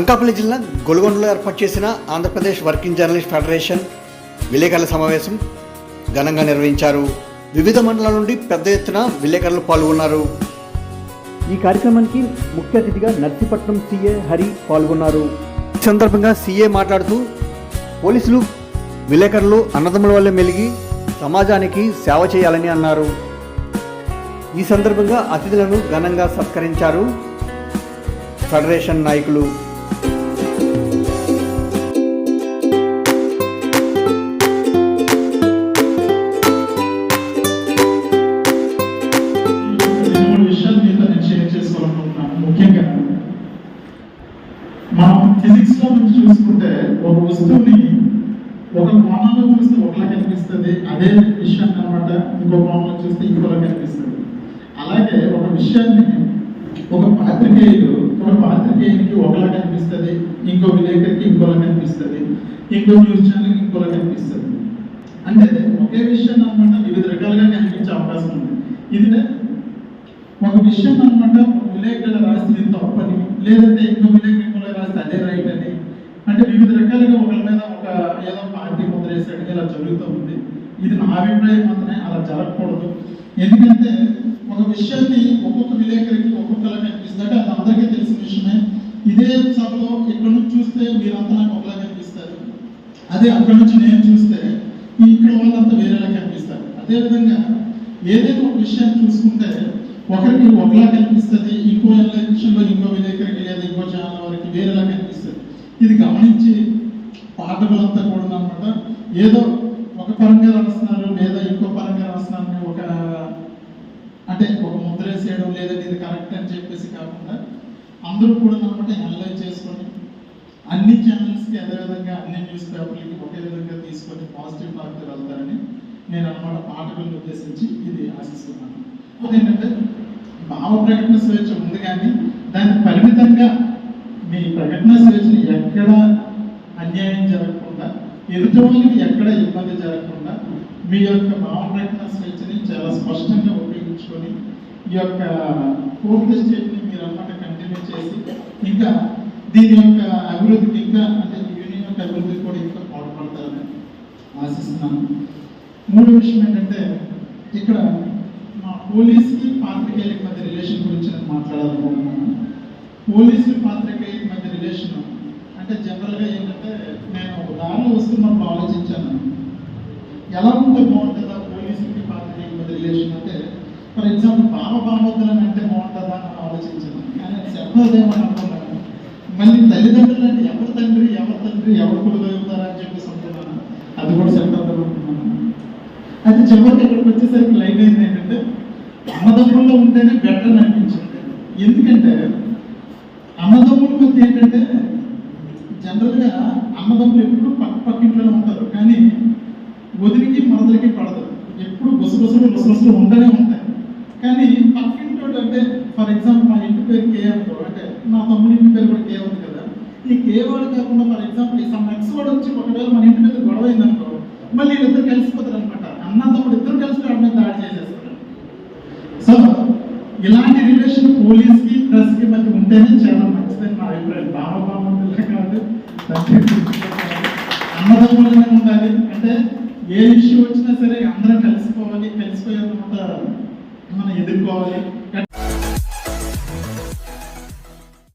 అనకాపల్లి జిల్లా గొలుగొండలో ఏర్పాటు చేసిన ఆంధ్రప్రదేశ్ వర్కింగ్ జర్నలిస్ట్ ఫెడరేషన్ విలేకరుల సమావేశం ఘనంగా నిర్వహించారు. వివిధ మండలాల నుండి పెద్ద ఎత్తున విలేకరులు పాల్గొన్నారు. ఈ కార్యక్రమానికి ముఖ్య అతిథిగా నర్సీపట్నం సీఏ హరి పాల్గొన్నారు. ఈ సందర్భంగా సీఏ మాట్లాడుతూ పోలీసులు విలేకరులు అన్నదమ్ముల వల్ల మెలిగి సమాజానికి సేవ చేయాలని అన్నారు. ఈ సందర్భంగా అతిథులను ఘనంగా సత్కరించారు ఫెడరేషన్ నాయకులు. ఫిజిక్స్లో నుంచి చూసుకుంటే ఒక వస్తువుని ఒక కోణంలో చూస్తే ఒకలా కనిపిస్తుంది అదే విషయాన్ని అనమాట ఇంకో కోణంలో చూస్తే ఇంకోలా కనిపిస్తుంది. అలాగే ఒక విషయాన్ని ఒక పాత్రికేయుడు ఒక పాత్రికేయునికి ఒకలా కనిపిస్తుంది ఇంకో విలేకరికి ఇంకోలా కనిపిస్తుంది ఇంకో న్యూస్ ఛానల్కి ఇంకోలా కనిపిస్తుంది. అంటే ఒకే విషయాన్ని అనమాట వివిధ రకాలుగా కనిపించే అవకాశం ఉంది. ఇది ఒక విషయం అనమాట ఒక విలేకరులు రాస్తే తప్పని లేదంటే ఇంకో విలేకరులు రాస్తే అదే రైట్ అని అంటే వివిధ రకాలుగా ఒకరి మీద ఒక ఏదో పార్టీ ముద్ర వేసాడు ఇలా జరుగుతూ ఉంది. ఇది నా అభిప్రాయం మాత్రమే అలా జరగకూడదు. ఎందుకంటే ఒక విషయాన్ని ఒక్కొక్క విలేకరికి ఒక్కొక్కలా కనిపిస్తుంది అది అందరికీ తెలిసిన విషయమే. ఇదే సభలో ఇక్కడ నుంచి చూస్తే మీరంతా నాకు ఒకలా కనిపిస్తారు. అదే అక్కడ నుంచి నేను చూస్తే ఇక్కడ వాళ్ళంతా వేరేలా కనిపిస్తారు. అదేవిధంగా ఏదైనా ఒక విషయాన్ని చూసుకుంటే ఒకరికి ఒకలా కనిపిస్తుంది ఇంకో ఎలక్షన్లో ఇంకో విలేకరికి లేదా ఇంకో ఛానల్ వారికి వేరేలా కనిపిస్తుంది. ఇది గమనించి పాఠకులంతా కూడా అనమాట ఏదో ఒక పరంగా రాస్తున్నారు లేదా ఇంకో పరంగా రాస్తున్నారు ఒక అంటే ఒక ముద్ర వేసేయడం లేదంటే ఇది కరెక్ట్ అని చెప్పేసి కాకుండా అందరూ కూడా అనమాట అనలైజ్ చేసుకొని అన్ని ఛానల్స్కి అదేవిధంగా అన్ని న్యూస్ పేపర్లకి ఒకే విధంగా తీసుకొని పాజిటివ్ మార్క్ వెళ్తారని నేను అనమాట పాఠకులను ఉద్దేశించి ఇది ఆశిస్తున్నాను. ఏంటంటే భావ ప్రకటన స్వేచ్ఛ ఉంది కానీ దాన్ని పరిమితంగా మీ ప్రకటన స్వేచ్ఛని ఎక్కడ జరగకుండా ఎక్కడ ఇబ్బంది జరగకుండా మీ యొక్క భావప్రకటన స్వేచ్ఛని చాలా స్పష్టంగా ఉపయోగించుకొని ఈ యొక్క పూర్తి స్టేట్ని మీరు అన్నమాట కంటిన్యూ చేసి ఇంకా దీని యొక్క అభివృద్ధికి ఇంకా అంటే యూనియన్ యొక్క అభివృద్ధికి కూడా ఇంకా పాటుపడతారని ఆశిస్తున్నాను. మూడో విషయం ఏంటంటే ఇక్కడ మా పోలీస్కి పాత్రికేయులకి మధ్య రిలేషన్ గురించి నేను మాట్లాడాలనుకుంటున్నాను. పోలీసు పాత్ర మధ్య రిలేషన్ అంటే జనరల్గా ఏంటంటే నేను దారిలో ఆలోచించాను ఎలా ఉంటే బాగుంటుందా? పోలీసులకి పాత్రికేయులకి మధ్య రిలేషన్ అంటే ఫర్ ఎగ్జాంపుల్ బామ బామోద్దులని అంటే బాగుంటుందా అని ఆలోచించాను కానీ శబ్దోదయం అనుకున్నాను మళ్ళీ తల్లిదండ్రులు అంటే ఎవరు తండ్రి ఎవరు తండ్రి ఎవరు కూడా అవుతారా అని చెప్పేసి అనుకున్నాను అది కూడా శబ్దోదయం అనుకున్నాను అయితే చివరికి ఇక్కడికి వచ్చేసరికి లైన్ అయింది ఏంటంటే అన్నదమ్ముల్లో ఉంటేనే బెటర్ అనిపించింది ఎందుకంటే అన్నదమ్ముల మధ్య ఏంటంటే జనరల్గా అన్నదమ్ములు ఎప్పుడు పక్క పక్కింట్లోనే ఉంటారు కానీ వదిలికి మరదలికి పడదు. ఎప్పుడు బుసబుసలు బుసబుసలు ఉండనే ఉంటాయి. కానీ పక్కింటోడు అంటే ఫర్ ఎగ్జాంపుల్ మా ఇంటి పేరు కే అనుకో అంటే నా తమ్ముడి ఇంటి పేరు కూడా కే ఉంది కదా. ఈ కే వాడు కాకుండా ఫర్ ఎగ్జాంపుల్ ఈ సమ్ ఎక్స్ వాడు వచ్చి ఒకవేళ మన ఇంటి మీద గొడవ అయిందనుకో మళ్ళీ వీళ్ళిద్దరు కలిసిపోతారు అనమాట అన్న తమ్ముడు ఇద్దరు కలిసి వాడి మీద దాడి చేసేస్తారు. సో ఇలాంటి రిలేషన్ పోలీస్కి ప్రెస్కి మధ్య ఉంటేనే చాలా మంచిదని నా అభిప్రాయం. బాబా బావ కాదు అన్నదమ్ములనే ఉండాలి. అంటే ఏ ఇష్యూ వచ్చినా సరే అందరం కలిసిపోవాలి కలిసిపోయేంత మనం ఎదుర్కోవాలి.